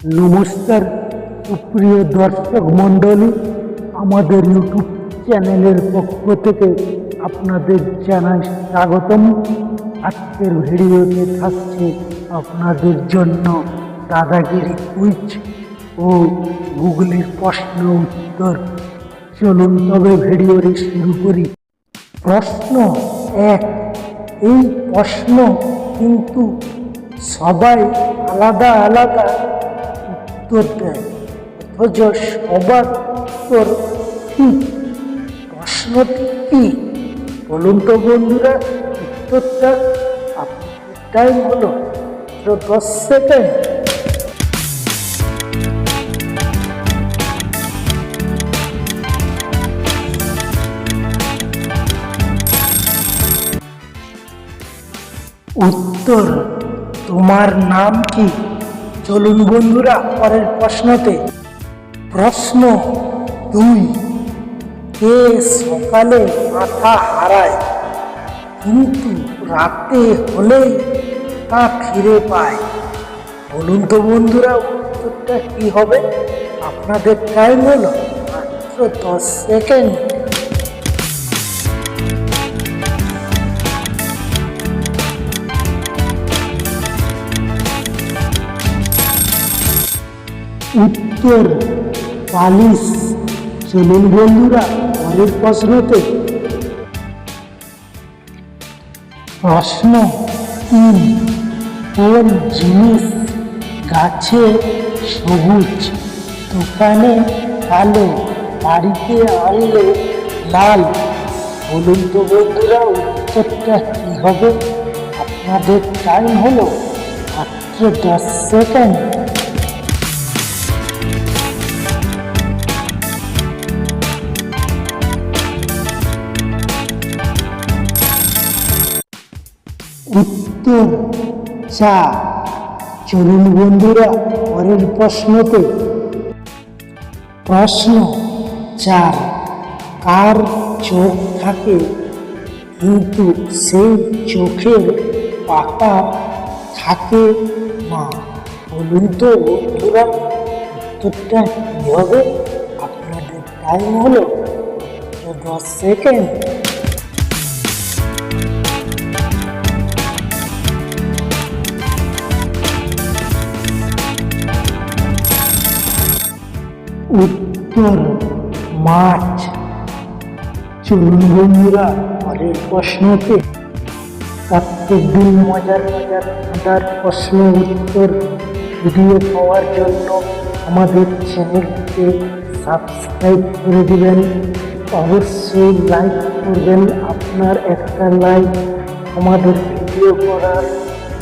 নমস্কার। সুপ্রিয় দর্শক মণ্ডলী, আমাদের ইউটিউব চ্যানেলের পক্ষ থেকে আপনাদের জানাই স্বাগতম। আজকের ভিডিওতে থাকছে আপনাদের জন্য দাদাগিরি কুইজ ও গুগলের প্রশ্ন উত্তর। চলুন তবে ভিডিওটি শুরু করি। প্রশ্ন এক, এই প্রশ্ন কিন্তু সবাই আলাদা আলাদা উত্তর ঠিক প্রশ্নটি কি? বলুন তো বন্ধুরা, উত্তরটা আপনাদের টাইম হলো দশ সেকেন্ড উত্তর, তোমার নাম কি? চলুন বন্ধুরা, পরের প্রশ্নতে প্রশ্ন দুই, কে সকালে মাথা হারায়, কিন্তু রাতে হলেই তা ফিরে পায়? বলুন তো বন্ধুরা, উত্তরটা কি হবে? আপনাদের টাইম হলো মাত্র দশ সেকেন্ড উত্তর বালিশ চলুন বন্ধুরা, পরের প্রশ্নতে। প্রশ্ন তিন কোন জিনিস গাছে সবুজ, দোকানে কালো, বাড়িতে আনলে লাল। বলুন তো বন্ধুরা, উত্তরটা কি হবে? আপনাদের টাইম হলো মাত্র দশ সেকেন্ড চা চলুন বন্ধুরা, পরের প্রশ্নতে। প্রশ্ন চার, কার চোখ থাকে? কিন্তু সেই চোখের পাতা থাকে না। বলুন তো বন্ধুরা, উত্তরটা কী হবে? আপনাদের টাইম হলো। দশ সেকেন্ড উত্তর মাছ চলুন বন্ধুরা পরের প্রশ্নতে প্রত্যেক দিন মজার মজার মজার প্রশ্ন উত্তর ভিডিও পাওয়ার জন্য আমাদের চ্যানেলকে সাবস্ক্রাইব করে দিবেন। অবশ্যই লাইক করবেন, আপনার একটা লাইক আমাদের ভিডিও করার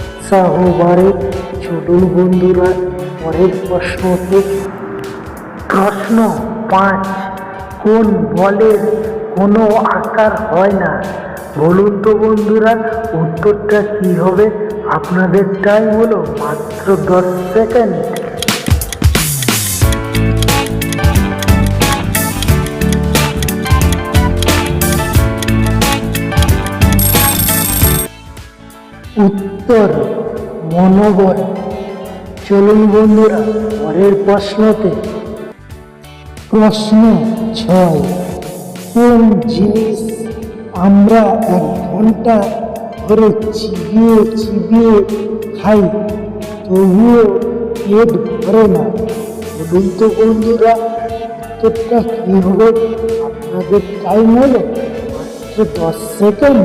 উৎসাহ বাড়ে। চলুন বন্ধুরা, পরের প্রশ্নতে প্রশ্ন পাঁচ। কোন বলের কোনো আকার হয় না? বলুন তো বন্ধুরা, উত্তরটা কি হবে? আপনাদের টাইম হলো মাত্র দশ সেকেন্ড। উত্তর, মনোবল। চলুন বন্ধুরা, পরের প্রশ্নতে। প্রশ্ন ছয়। কোন জিনিস আমরা এক ঘণ্টা ধরে চিবিয়ে চিবিয়ে খাই, তবুও পেট ভরে না? বলুন তো বন্ধুরা উত্তরটা কী হবে? আপনাদের টাইম হলো মাত্র দশ সেকেন্ড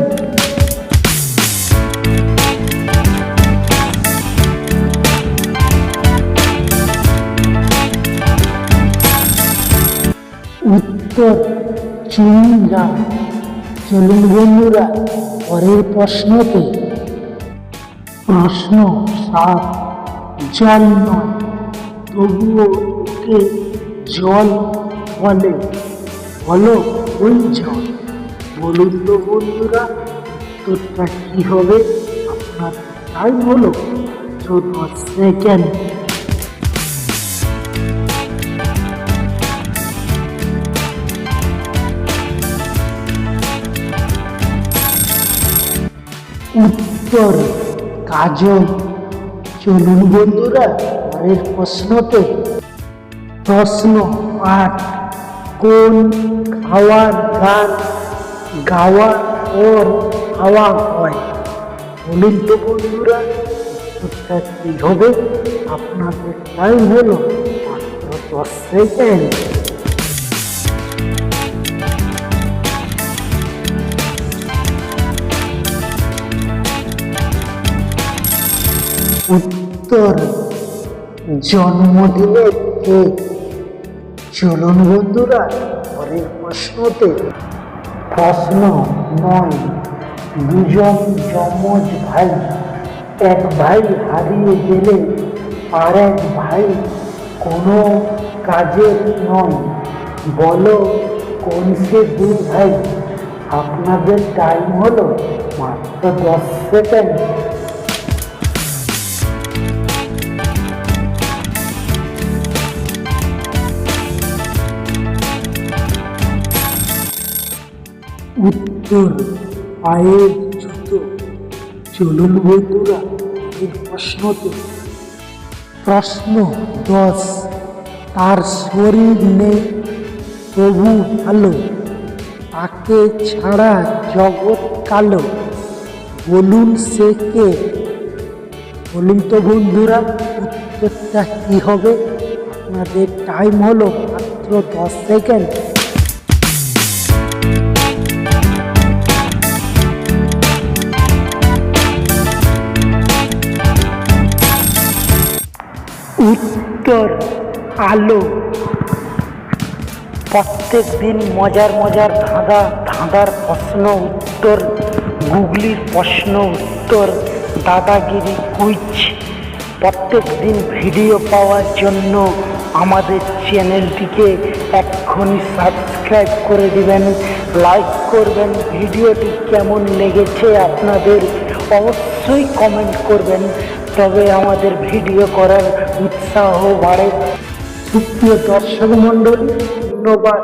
উত্তর চুইংগাম চলুন বন্ধুরা, পরের প্রশ্নতে প্রশ্ন সাত, জল নয়, তবুও ওকে জল বলে। বলো, ওই জল। বলুন তো বন্ধুরা, উত্তরটা কি হবে? আপনার তাই হলো চোদ্দ সেকেন্ড। উত্তর। কাজল, চলুন বন্ধুরা, পরের প্রশ্নতে। প্রশ্ন আট, কোন খাওয়ার গান গাওয়া পর খাওয়া হয়? বলুন তো বন্ধুরা, উত্তরটা কি হবে? আপনাদের টাইম হলো। মাত্র দশ সেকেন্ড উত্তর। জন্মদিনের কেক। চলুন বন্ধুরা, পরের প্রশ্নতে। প্রশ্ন নয়, দুজন যমজ ভাই, এক ভাই হারিয়ে গেলে আর এক ভাই কোনো কাজের নয়। বলো, কোন সে দুই ভাই? আপনাদের টাইম হলো মাত্র দশ সেকেন্ড উত্তর পায়ের জুতো। চলুন বন্ধুরা, এই প্রশ্নতে। প্রশ্ন দশ, তার শরীর নেই, তবু ভালো। তাকে ছাড়া জগৎ কালো। বলুন সে কে? বলুন তো বন্ধুরা, উত্তরটা কী হবে? আপনাদের টাইম হলো মাত্র দশ সেকেন্ড উত্তর আলো। প্রত্যেক দিন মজার মজার ধাঁধা, ধাঁধার প্রশ্ন উত্তর, গুগলির প্রশ্ন উত্তর, দাদাগিরি কুইজ। প্রত্যেক দিন ভিডিও পাওয়ার জন্য আমাদের চ্যানেলটিকে এক্ষুনি সাবস্ক্রাইব করে দিবেন, লাইক করবেন। ভিডিওটি কেমন লেগেছে আপনাদের অবশ্যই কমেন্ট করবেন তবে আমাদের ভিডিও করার উৎসাহ বাড়ে। সুপ্রিয় দর্শক মণ্ডলী ধন্যবাদ।